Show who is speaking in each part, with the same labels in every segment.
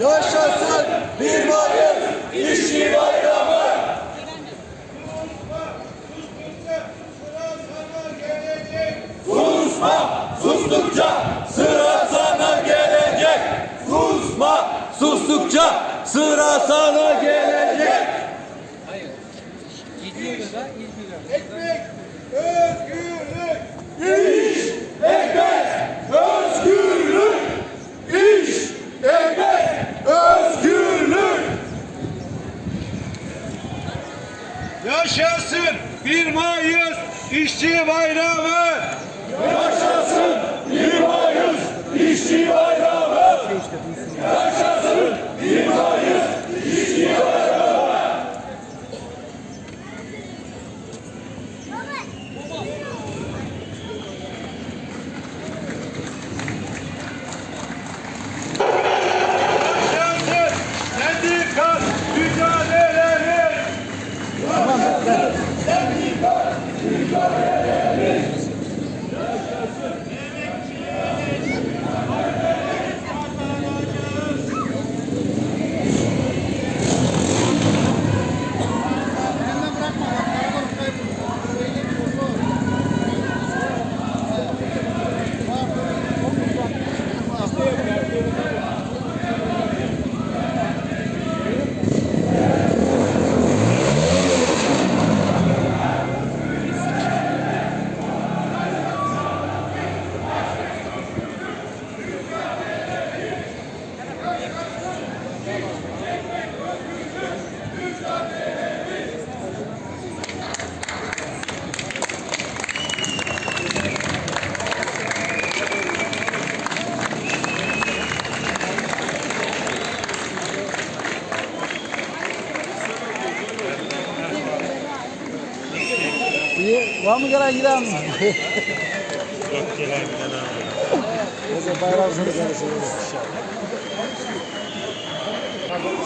Speaker 1: Yaşasın 1 Mayıs İşçi Bayramı. Susma, sustukça sıra sana gelecek. Susma, sustukça sıra sana gelecek.
Speaker 2: 1 Mayıs İşçi Bayramı.
Speaker 1: Yaşasın 1 Mayıs İşçi Bayramı. Yaşasın 1 Mayıs İşçi Bayramı.
Speaker 2: Yaşasın sendikat mücadeleleri.
Speaker 3: İyi, var mı gelen giden mi?
Speaker 4: Yok gelen giden abi.
Speaker 3: Neyse bayram sonu görüşürüz inşallah.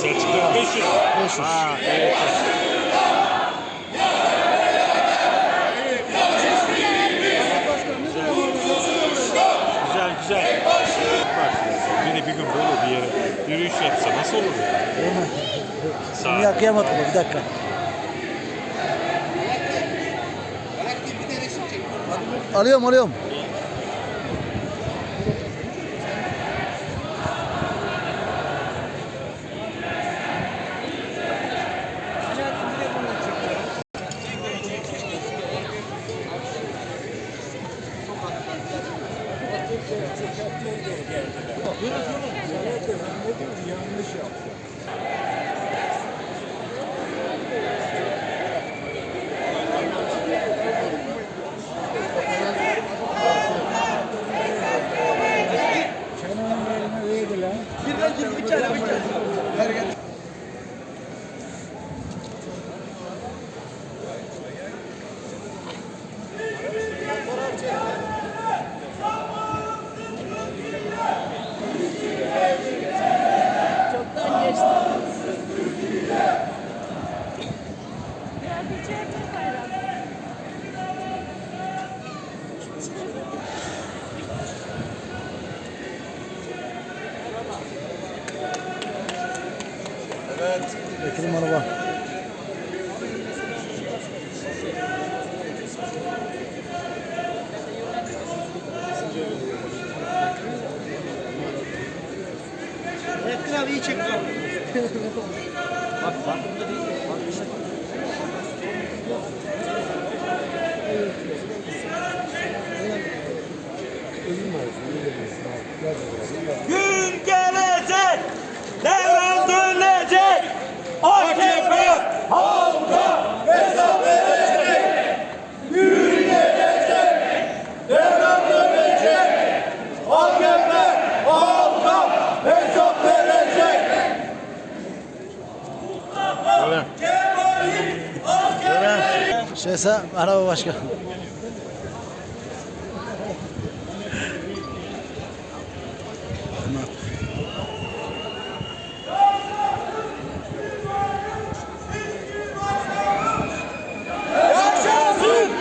Speaker 4: Selçuk'ta 500.
Speaker 3: 500.
Speaker 4: Ha evet. Güzel güzel. Biri bir gün böyle bir yere yürüyüş yapsa nasıl olur ya?
Speaker 3: Değil mi?
Speaker 4: Sağ
Speaker 3: Ya kıyamadım bir dakika.
Speaker 5: അറിയാം അറിയാം Ya geçerli bayram.
Speaker 3: Şeyse araba başka.
Speaker 1: Yaşasın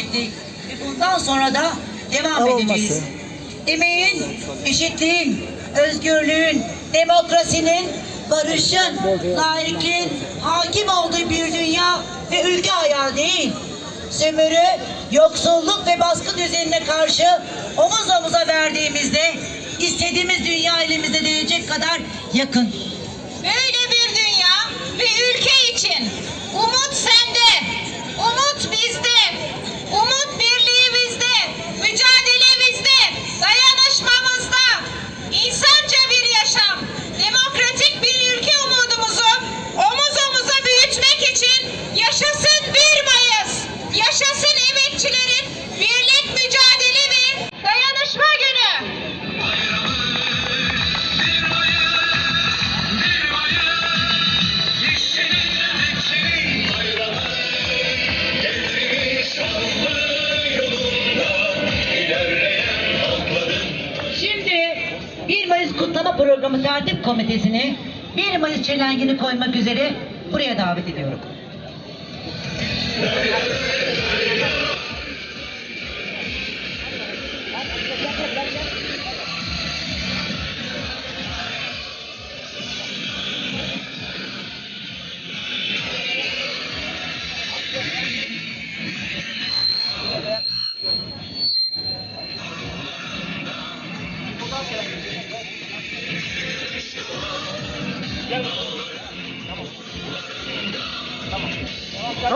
Speaker 6: ettik. Ve bundan sonra da devam
Speaker 4: Tamam
Speaker 6: edeceğiz.
Speaker 4: olması.
Speaker 6: Emeğin, eşitliğin, özgürlüğün, demokrasinin, barışın, laikliğin hakim olduğu bir dünya ve ülke hayal değil. Sömürü, yoksulluk ve baskı düzenine karşı omuz omuza verdiğimizde istediğimiz dünya elimizde değecek kadar yakın.
Speaker 7: Böyle bir dünya ve ülke için umut
Speaker 6: Tertip Komitesi'ni 1 Mayıs çelengini koymak üzere buraya davet ediyorum.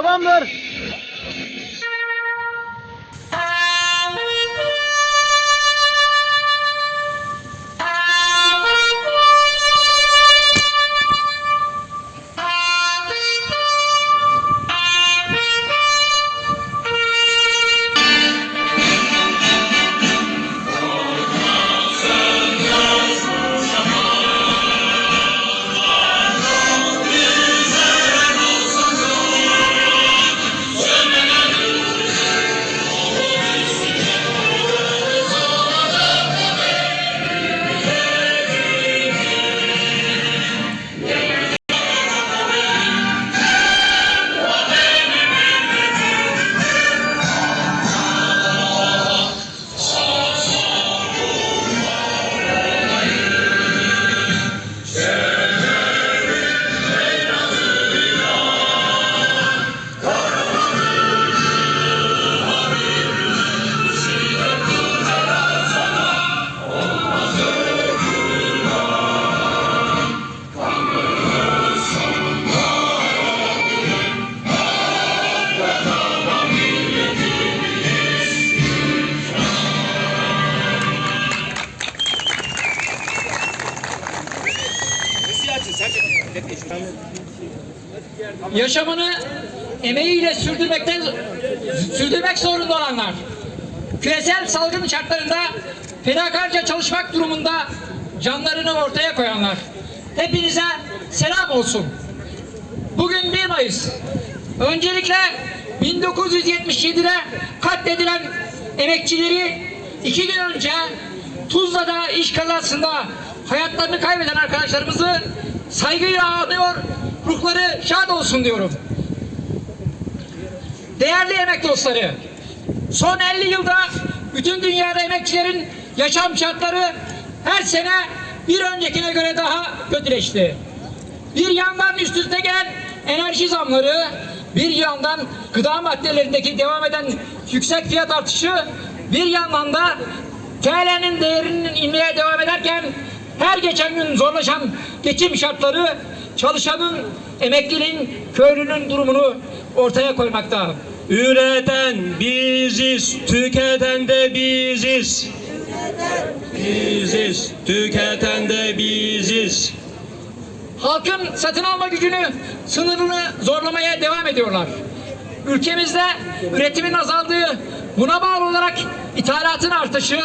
Speaker 4: Tamamdır.
Speaker 8: Yaşamını emeğiyle sürdürmekten sürdürmek zorunda olanlar, küresel salgın şartlarında fedakarca çalışmak durumunda canlarını ortaya koyanlar. Hepinize selam olsun. Bugün 1 Mayıs. Öncelikle 1977'de katledilen emekçileri iki gün önce Tuzla'da iş kazasında hayatlarını kaybeden arkadaşlarımızı saygıyla anıyor, ruhları şad olsun diyorum. Değerli emek dostları, son 50 yılda bütün dünyada emekçilerin yaşam şartları her sene bir öncekine göre daha kötüleşti. Bir yandan üst üste gelen enerji zamları, bir yandan gıda maddelerindeki devam eden yüksek fiyat artışı, bir yandan da TL'nin değerinin inmeye devam ederken her geçen gün zorlaşan geçim şartları çalışanın, emeklinin, köylünün durumunu ortaya koymakta.
Speaker 4: Üreten biziz, tüketen de biziz. Biziz, tüketen de biziz.
Speaker 8: Halkın satın alma gücünü sınırını zorlamaya devam ediyorlar. Ülkemizde üretimin azaldığı, buna bağlı olarak ithalatın artışı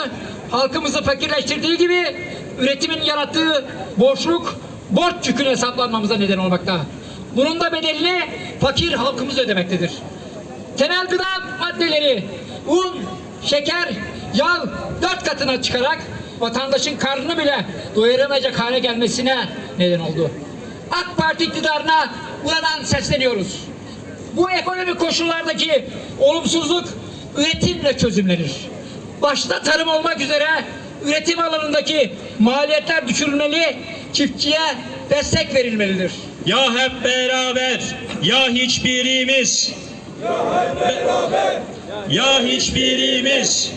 Speaker 8: halkımızı fakirleştirdiği gibi üretimin yarattığı boşluk, borç yüküne saplanmamıza neden olmakta. Bunun da bedelini fakir halkımız ödemektedir. Temel gıda maddeleri, un, şeker, yağ dört katına çıkarak vatandaşın karnını bile doyuramayacak hale gelmesine neden oldu. AK Parti iktidarına buradan sesleniyoruz. Bu ekonomik koşullardaki olumsuzluk üretimle çözümlenir. Başta tarım olmak üzere üretim alanındaki maliyetler düşürülmeli, çiftçiye destek verilmelidir.
Speaker 4: Ya hep beraber, ya hiçbirimiz. Ya hiçbirimiz.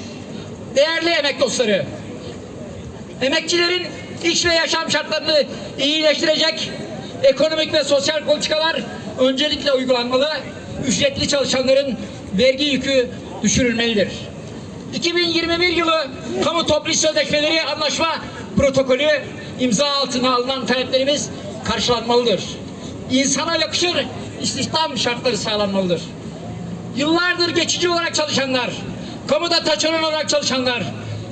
Speaker 8: Değerli emek dostları, emekçilerin iş ve yaşam şartlarını iyileştirecek ekonomik ve sosyal politikalar öncelikle uygulanmalı, ücretli çalışanların vergi yükü düşürülmelidir. 2021 yılı kamu toplu sözleşmeleri anlaşma protokolü imza altına alınan taleplerimiz karşılanmalıdır. İnsana yakışır istihdam şartları sağlanmalıdır. Yıllardır geçici olarak çalışanlar, kamuda taşeron olarak çalışanlar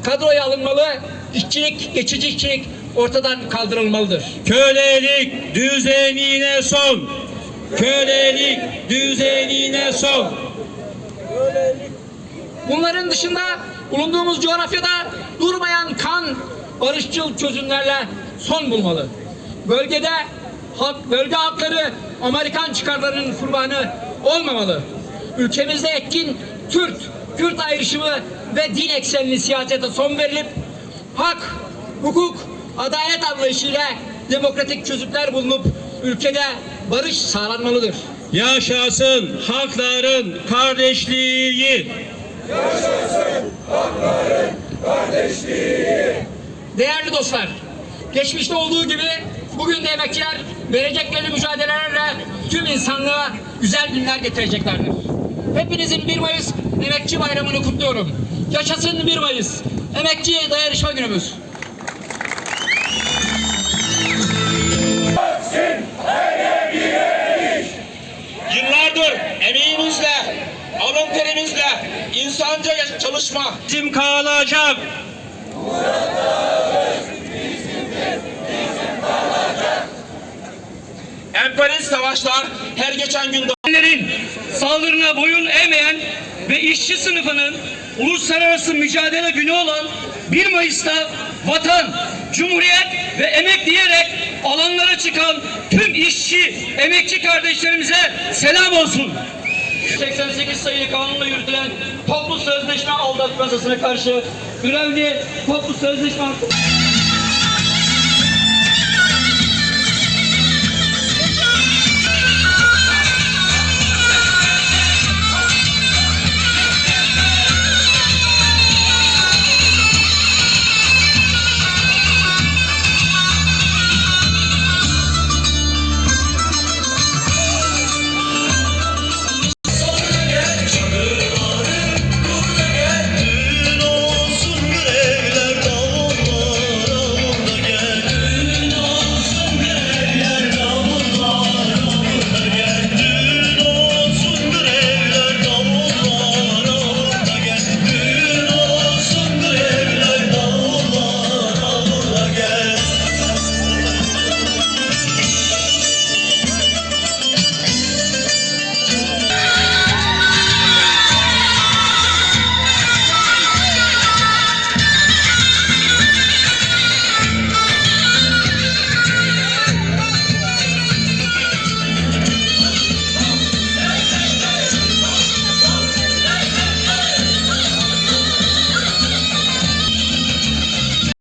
Speaker 8: kadroya alınmalı, işçilik, geçici işçilik ortadan kaldırılmalıdır.
Speaker 4: Kölelik düzenine son. Kölelik düzenine son.
Speaker 8: Bunların dışında bulunduğumuz coğrafyada durmayan kan barışçıl çözümlerle son bulmalı. Bölgede halk, bölge halkları Amerikan çıkarlarının kurbanı olmamalı. Ülkemizde etkin Türk, Kürt ayrışımı ve din eksenli siyasete son verilip hak, hukuk, adalet anlayışıyla demokratik çözümler bulunup ülkede barış sağlanmalıdır.
Speaker 4: Yaşasın hakların kardeşliği.
Speaker 8: Değerli dostlar, geçmişte olduğu gibi bugün de emekçiler verecekleri mücadelelerle tüm insanlığa güzel günler getireceklerdir. Hepinizin 1 Mayıs Emekçi Bayramı'nı kutluyorum. Yaşasın 1 Mayıs, Emekçi Dayanışma Günümüz.
Speaker 9: Yıllardır emeğimizle, alın terimizle, insanca çalışma,
Speaker 4: Bizim kalacak.
Speaker 9: Emperyalist savaşlar her geçen gün
Speaker 10: saldırına boyun eğmeyen ve işçi sınıfının uluslararası mücadele günü olan 1 Mayıs'ta vatan, cumhuriyet ve emek diyerek alanlara çıkan tüm işçi, emekçi kardeşlerimize selam olsun. 88 sayılı kanunla yürütülen toplu sözleşme aldatmasına karşı görevli toplu sözleşme